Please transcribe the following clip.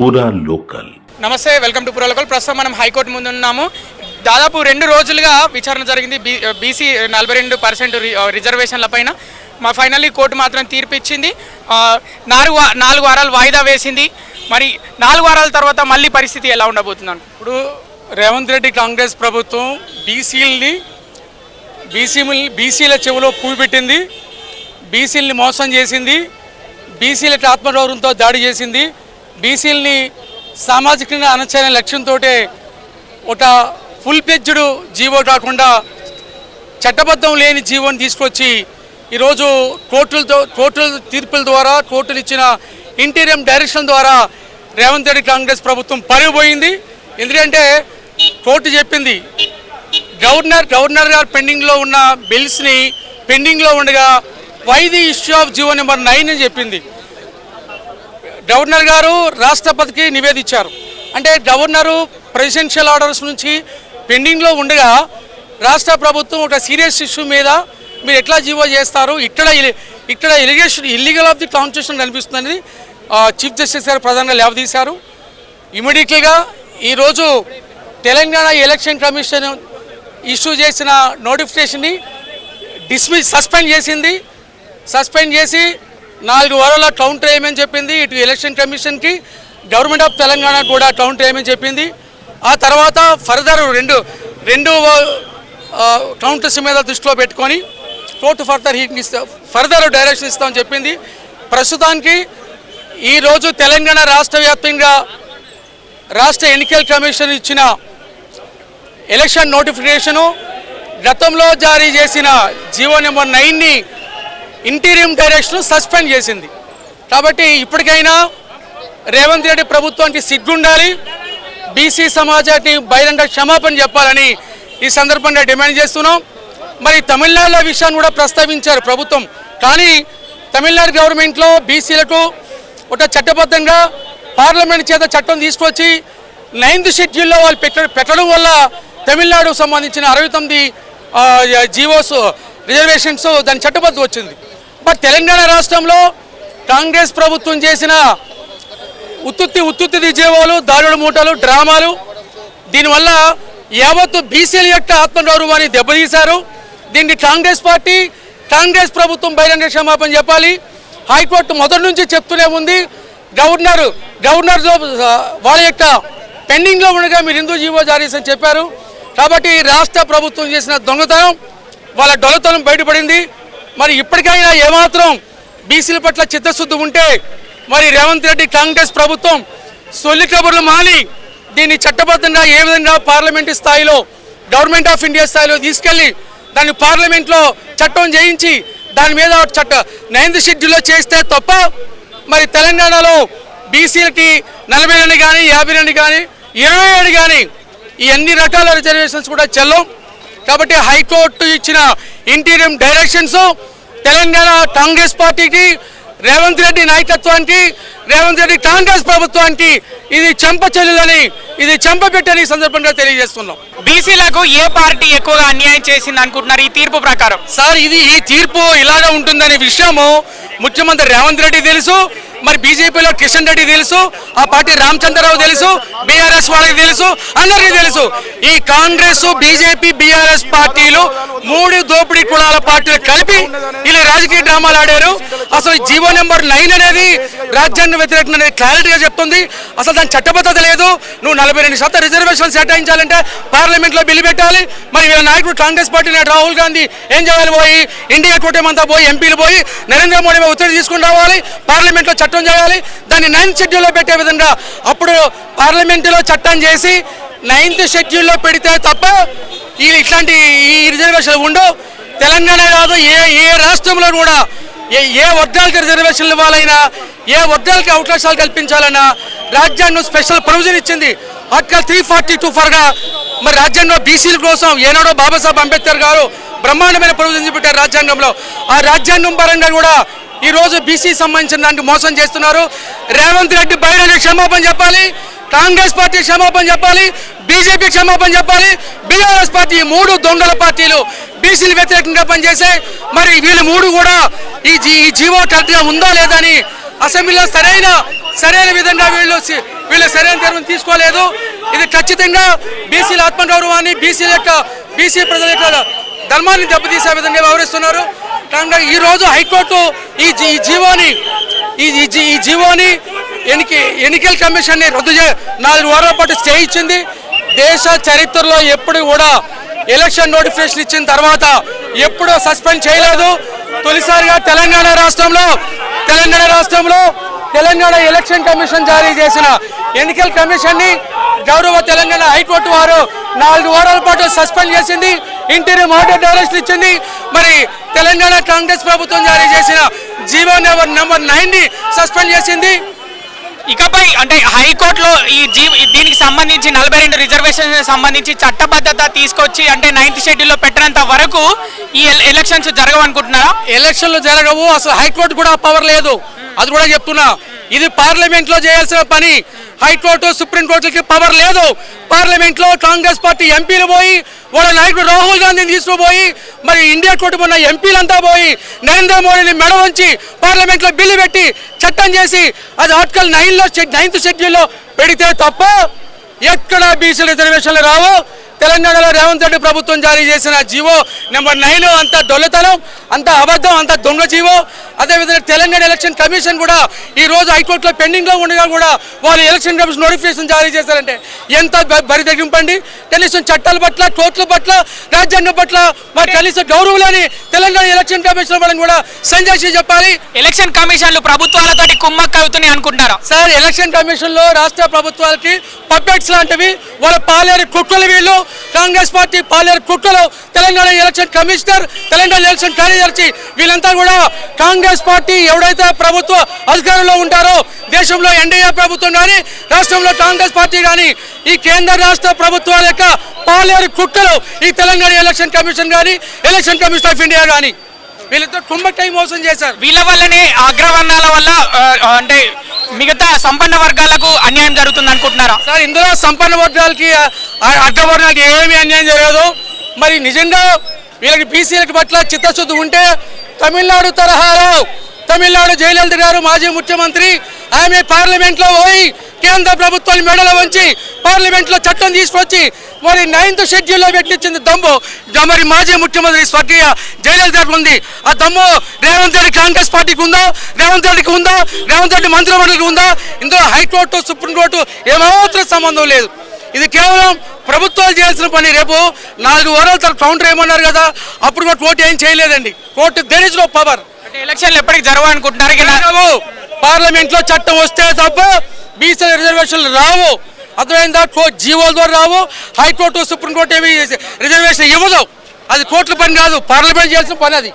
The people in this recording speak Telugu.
పూరా లోకల్ నమస్తే వెల్కమ్ టు పురోలకల్ ప్రస్తుతం మనం హైకోర్టు ముందు ఉన్నాము దాదాపు రెండు రోజులుగా విచారణ జరిగింది బీ బీసీ నలభై రెండు పర్సెంట్ రిజర్వేషన్ల పైన. మా ఫైనల్లీ కోర్టు మాత్రం తీర్పు ఇచ్చింది ఆ, నాలుగు నాలుగు వారాలు వాయిదా వేసింది. మరి నాలుగు వారాల తర్వాత మళ్ళీ పరిస్థితి ఎలా ఉండబోతుందండి? ఇప్పుడు రేవంత్ రెడ్డి కాంగ్రెస్ ప్రభుత్వం బీసీలని బీసీ బీసీల చెవిలో పువ్వు పెట్టింది. బీసీలని మోసం చేసింది. బీసీలకి ఆత్మగౌరవంతో దాడి చేసింది. బీసీలని సామాజికంగా అణచైన లక్ష్యంతో ఒక ఫుల్ ప్లెడ్జ్డ్ జీవో కాకుండా చట్టబద్ధం లేని జీవోని తీసుకొచ్చి ఈరోజు కోర్టులతో కోర్టుల తీర్పుల ద్వారా కోర్టులు ఇచ్చిన ఇంటీరియం డైరెక్షన్ ద్వారా రేవంత్ రెడ్డి కాంగ్రెస్ ప్రభుత్వం పరిగిపోయింది ఎందుకంటే కోర్టు చెప్పింది గవర్నర్ గవర్నర్ గారు పెండింగ్లో ఉన్న బిల్స్ని పెండింగ్లో ఉండగా why the issue of GO number nine అని చెప్పింది. గవర్నర్ గారు రాష్ట్రపతికి నివేదించారు. అంటే గవర్నరు ప్రెసిడెన్షియల్ ఆర్డర్స్ నుంచి పెండింగ్లో ఉండగా రాష్ట్ర ప్రభుత్వం ఒక సీరియస్ ఇష్యూ మీద మీరు ఎట్లా జీవో చేస్తారు? ఇక్కడ ఇక్కడ ఇలిగేషన్ ఇల్లీగల్ ఆఫ్ ది కాన్స్టిట్యూషన్ కనిపిస్తుందని చీఫ్ జస్టిస్ గారు ప్రధానంగా లేవదీశారు. ఇమీడియట్లీగా ఈరోజు తెలంగాణ ఎలక్షన్ కమిషన్ ఇష్యూ చేసిన నోటిఫికేషన్ని డిస్మిస్ సస్పెండ్ చేసింది. సస్పెండ్ చేసి నాలుగు వారాల కౌంటర్ వేయమని చెప్పింది. ఇటు ఎలక్షన్ కమిషన్కి గవర్నమెంట్ ఆఫ్ తెలంగాణ కూడా కౌంటర్ వేయమని చెప్పింది. ఆ తర్వాత ఫర్దర్ రెండు రెండు కౌంటర్స్ మీద దృష్టిలో పెట్టుకొని కోర్టు ఫర్దర్ హీట్ ఇస్తా ఫర్దర్ డైరెక్షన్ ఇస్తామని చెప్పింది. ప్రస్తుతానికి ఈరోజు తెలంగాణ రాష్ట్ర వ్యాప్తంగా రాష్ట్ర ఎన్నికల కమిషన్ ఇచ్చిన ఎలక్షన్ నోటిఫికేషను గతంలో జారీ చేసిన జీవో నెంబర్ నైన్ని ఇంటీరియం డైరెక్షన్ సస్పెండ్ చేసింది. కాబట్టి ఇప్పటికైనా రేవంత్ రెడ్డి ప్రభుత్వానికి సిగ్గుండాలి. బీసీ సమాజానికి బహిరంగ క్షమాపణ చెప్పాలని ఈ సందర్భంగా డిమాండ్ చేస్తున్నాం. మరి తమిళనాడులో విషయాన్ని కూడా ప్రస్తావించారు ప్రభుత్వం. కానీ తమిళనాడు గవర్నమెంట్లో బీసీలకు ఒక చట్టబద్ధంగా పార్లమెంట్ చేత చట్టం తీసుకొచ్చి నైన్త్ షెడ్యూల్లో వాళ్ళు పెట్ట పెట్టడం వల్ల తమిళనాడుకు సంబంధించిన అరవై తొమ్మిది జీవోస్ రిజర్వేషన్స్ దాని చట్టబద్ధ వచ్చింది. తెలంగాణ రాష్ట్రంలో కాంగ్రెస్ ప్రభుత్వం చేసిన ఉత్తుత్తి ఉత్తుత్తి జీవోలు దారుడు మూటలు డ్రామాలు. దీనివల్ల యావత్తు బీసీల యొక్క ఆత్మగౌరవాన్ని దెబ్బతీశారు. దీన్ని కాంగ్రెస్ పార్టీ కాంగ్రెస్ ప్రభుత్వం బహిరంగ క్షమాపణ చెప్పాలి. హైకోర్టు మొదటి నుంచి చెప్తూనే ఉంది. గవర్నర్ గవర్నర్ వాళ్ళ యొక్క పెండింగ్లో ఉండగా మీరు హిందూ జీవో జారీ చెప్పారు. కాబట్టి రాష్ట్ర ప్రభుత్వం చేసిన దొంగతనం వాళ్ళ డొలతనం బయటపడింది. మరి ఇప్పటికైనా ఏమాత్రం బీసీల పట్ల చిత్తశుద్ధి ఉంటే మరి రేవంత్ రెడ్డి కాంగ్రెస్ ప్రభుత్వం సొల్లి కబుర్లు మాని దీన్ని చట్టబద్ధంగా ఏ విధంగా పార్లమెంటు స్థాయిలో గవర్నమెంట్ ఆఫ్ ఇండియా స్థాయిలో తీసుకెళ్ళి దాన్ని పార్లమెంట్లో చట్టం చేయించి దాని మీద చట్ట నైన్త్ షెడ్యూల్లో చేస్తే తప్ప మరి తెలంగాణలో బీసీలకి నలభై రెండు కానీ యాభై రెండు కానీ ఇరవై ఏడు కానీ ఈ అన్ని రకాల రిజర్వేషన్స్ కూడా చెల్లం. కాబట్టి హైకోర్టు ఇచ్చిన ఇంటీరియం డైరెక్షన్స్ తెలంగాణ కాంగ్రెస్ పార్టీకి రేవంత్ రెడ్డి నాయకత్వానికి రేవంత్ రెడ్డి కాంగ్రెస్ ప్రభుత్వానికి ఇది చెంప చెల్లులని ఇది చెంప పెట్టని ఈ సందర్భంగా తెలియజేస్తున్నాం. బీసీలకు ఏ పార్టీ ఎక్కువగా అన్యాయం చేసింది అనుకుంటున్నారు ఈ తీర్పు ప్రకారం? సార్ ఇది ఈ తీర్పు ఇలాగే ఉంటుందనే విషయము ముఖ్యమంత్రి రేవంత్ రెడ్డి తెలుసు. మరి బీజేపీలో కిషన్ రెడ్డి తెలుసు ఆ పార్టీ రామచంద్రరావు తెలుసు బీఆర్ఎస్ వాళ్ళకి తెలుసు అందరికీ తెలుసు. ఈ కాంగ్రెస్ బీజేపీ బీఆర్ఎస్ పార్టీలు మూడు దోపిడీ కులాల పార్టీలు కలిపి వీళ్ళు రాజకీయ డ్రామాలు ఆడారు. అసలు జీవో నెంబర్ నైన్ అనేది రాజ్యాంగ వ్యతిరేకం అనేది క్లారిటీగా చెప్తుంది. అసలు దాని చట్టబద్ధత లేదు. నువ్వు నలభై రెండు శాతం రిజర్వేషన్ కేటాయించాలంటే పార్లమెంట్లో బిల్లు పెట్టాలి. మరి వీళ్ళ నాయకుడు కాంగ్రెస్ పార్టీ నాయకుడు రాహుల్ గాంధీ ఏం చేయాలి పోయి? ఇండియా కూటమంతా పోయి ఎంపీలు పోయి నరేంద్ర మోడీ ఒత్తిడి తీసుకుని రావాలి. పార్లమెంట్లో చట్టం చేయాలి. దాన్ని నైన్త్ షెడ్యూల్లో పెట్టే విధంగా అప్పుడు పార్లమెంటులో చట్టం చేసి నైన్త్ షెడ్యూల్లో పెడితే తప్ప ఈ ఇట్లాంటి ఈ రిజర్వేషన్ ఉండవు. తెలంగాణ కాదు ఏ ఏ రాష్ట్రంలో కూడా ఏ ఏ వర్గాలకి రిజర్వేషన్లు ఇవ్వాలైనా ఏ వర్గాలకి అవకాశాలు కల్పించాలన్నా రాజ్యాంగం స్పెషల్ ప్రొవిజన్ ఇచ్చింది. ఆర్టికల్ త్రీ ఫార్టీ టూ ఫర్గా మరి రాజ్యాంగం బీసీల కోసం ఏనాడో బాబాసాహెబ్ అంబేద్కర్ గారు బ్రహ్మాండమైన ప్రొవిజన్ పెట్టారు రాజ్యాంగంలో. ఆ రాజ్యాంగం పరంగా కూడా ఈ రోజు బీసీ సంబంధించిన దానికి మోసం చేస్తున్నారు. రేవంత్ రెడ్డి బయట క్షమాపణ చెప్పాలి. కాంగ్రెస్ పార్టీ క్షమాపణ చెప్పాలి. బీజేపీ క్షమాపణ చెప్పాలి. బీఆర్ఎస్ పార్టీ మూడు దొంగల పార్టీలు బీసీలు వ్యతిరేకంగా పనిచేసే మరి వీళ్ళు మూడు కూడా ఈ జీ- ఈ జీవో కరెక్ట్గా ఉందా లేదా అని అసెంబ్లీలో సరైన సరైన విధంగా వీళ్ళు వీళ్ళు సరైన తీర్మానం తీసుకోలేదు. ఇది ఖచ్చితంగా బీసీల ఆత్మగౌరవాన్ని బీసీల యొక్క బీసీ ప్రజల యొక్క ధర్మాన్ని దెబ్బతీసే విధంగా వ్యవహరిస్తున్నారు. కాగా ఈ రోజు హైకోర్టు ఈ జీ- ఈ జీవోని ఈ ఈ జీవోని ఎన్నిక ఎన్నికల కమిషన్ని రద్దు చే నాలుగు వారాల పాటు స్టే ఇచ్చింది. దేశ చరిత్రలో ఎప్పుడు కూడా ఎలక్షన్ నోటిఫికేషన్ ఇచ్చిన తర్వాత ఎప్పుడూ సస్పెండ్ చేయలేదు. తొలిసారిగా తెలంగాణ రాష్ట్రంలో తెలంగాణ రాష్ట్రంలో తెలంగాణ ఎలక్షన్ కమిషన్ జారీ చేసిన ఎన్నికల కమిషన్ని గౌరవ తెలంగాణ హైకోర్టు వారు నాలుగు వారాల పాటు సస్పెండ్ చేసింది. ఇంటీరియర్ ఆర్డర్ డైరెక్షన్ ఇచ్చింది. మరి తెలంగాణ కాంగ్రెస్ ప్రభుత్వం జారీ చేసిన జీవో నెంబర్ నెంబర్ నైన్ని సస్పెండ్ చేసింది. ఇకపై అంటే హైకోర్టులో ఈ జీ దీనికి సంబంధించి నలభై రెండు రిజర్వేషన్ సంబంధించి చట్టబద్ధత తీసుకొచ్చి అంటే నైన్త్ షెడ్యూల్లో పెట్టినంత వరకు ఈ ఎల- ఎలక్షన్స్ జరగవనుకుంటున్నారా? ఎలక్షన్లు జరగవు. అసలు హైకోర్టు కూడా పవర్ లేదు. అది కూడా చెప్తున్నా. ఇది పార్లమెంట్లో చేయాల్సిన పని. హైకోర్టు సుప్రీంకోర్టుకి పవర్ లేదు. పార్లమెంట్లో కాంగ్రెస్ పార్టీ ఎంపీలు పోయి వాళ్ళ నాయకుడు రాహుల్ గాంధీని తీసుకుపోయి మరి ఇండియా కూటమి ఉన్న ఎంపీలంతా పోయి నరేంద్ర మోడీని మెడ వంచి పార్లమెంట్లో బిల్లు పెట్టి చట్టం చేసి అది ఆర్టికల్ నైన్లో నైన్త్ షెడ్యూల్లో పెడితే తప్ప ఎక్కడ బీసీ రిజర్వేషన్లు రావు. తెలంగాణలో రేవంత్ రెడ్డి ప్రభుత్వం జారీ చేసిన జీవో నెంబర్ నైన్ అంత దొల్లతనం అంత అబద్ధం అంత దొంగ జీవో. అదేవిధంగా తెలంగాణ ఎలక్షన్ కమిషన్ కూడా ఈ రోజు హైకోర్టులో పెండింగ్లో ఉండగా కూడా వాళ్ళు ఎలక్షన్ కమిషన్ నోటిఫికేషన్ జారీ చేశారంటే ఎంత బరి తగ్గింపండి కనీసం చట్టాల పట్ల కోర్టుల పట్ల రాజ్యాంగం పట్ల మరి కనీసం గౌరవం లేని తెలంగాణ ఎలక్షన్ కమిషన్ వాళ్ళని కూడా సంజయ్ చెప్పాలి. ఎలక్షన్ కమిషన్లు ప్రభుత్వాలతోటి కుమ్మక్క అవుతున్నాయి అనుకుంటున్నారా? సార్ ఎలక్షన్ కమిషన్లో రాష్ట్ర ప్రభుత్వాలకి పప్పెట్స్ లాంటివి వాళ్ళ పాలేరు కుట్రలు వీళ్ళు. కాంగ్రెస్ పార్టీ పాలేరు కుట్రలు Telangana election commissioner Telangana election కార్యదర్శి వీళ్ళంతా కూడా కాంగ్రెస్ పార్టీ ఎవడైతే ప్రభుత్వ అధికారంలో ఉంటారో దేశంలో ఎన్డీఏ ప్రభుత్వం కానీ రాష్ట్రంలో కాంగ్రెస్ పార్టీ కానీ ఈ కేంద్ర రాష్ట్ర ప్రభుత్వాల యొక్క పాలేరు కుట్రలు ఈ తెలంగాణ ఎలక్షన్ కమిషన్ కానీ ఎలక్షన్ కమిషన్ ఆఫ్ ఇండియా కానీ వీళ్ళతో కుంభటై మోసం చేశారు. వీళ్ళ వల్లనే అగ్రవర్ణాల వల్ల అంటే మిగతా సంపన్న వర్గాలకు అన్యాయం జరుగుతుంది అనుకుంటున్నారా? సార్ ఇందులో సంపన్న వర్గాలకి అడ్డవర్గాలకి ఏమీ అన్యాయం జరగదు. మరి నిజంగా వీళ్ళకి బీసీలకి పట్ల చిత్తశుద్ధి ఉంటే తమిళనాడు తరహాలో తమిళనాడు జయలలిత గారు మాజీ ముఖ్యమంత్రి. ఆమె పార్లమెంట్లో పోయి కేంద్ర ప్రభుత్వాన్ని మెడలో వంచి పార్లమెంట్లో చట్టం తీసుకొచ్చి మరి నైన్త్ షెడ్యూల్లో పెట్టించింది దమ్ము. మరి మాజీ ముఖ్యమంత్రి స్వర్గీయ జయలలిత గారికి ఉంది. ఆ దమ్ము రేవంత్ రెడ్డి కాంగ్రెస్ పార్టీకి ఉందా? రేవంత్ రెడ్డికి ఉందా? రేవంత్ రెడ్డి మంత్రిమండలికి ఉందా? ఇందులో హైకోర్టు సుప్రీంకోర్టు ఏమాత్రం సంబంధం లేదు. ఇది కేవలం ప్రభుత్వాలు చేయాల్సిన పని. రేపు నాలుగు వారాల తర్వాత కౌంటర్ ఏమన్నారు కదా అప్పుడు కూడా కోర్టు ఏం చేయలేదండి. Court there is no power ఎలక్షన్లు ఎప్పటికి జరగవనుకుంటున్నారు ఇక నా- రావు పార్లమెంట్లో చట్టం వస్తే తప్ప బీసీ రిజర్వేషన్లు రావు. అర్థమైందా? కోర్టు జీవోల ద్వారా రావు. హైకోర్టు సుప్రీంకోర్టు ఏమి రిజర్వేషన్ ఇవ్వదు. అది కోర్టుల పని కాదు. పార్లమెంట్ చేయాల్సిన పని అది.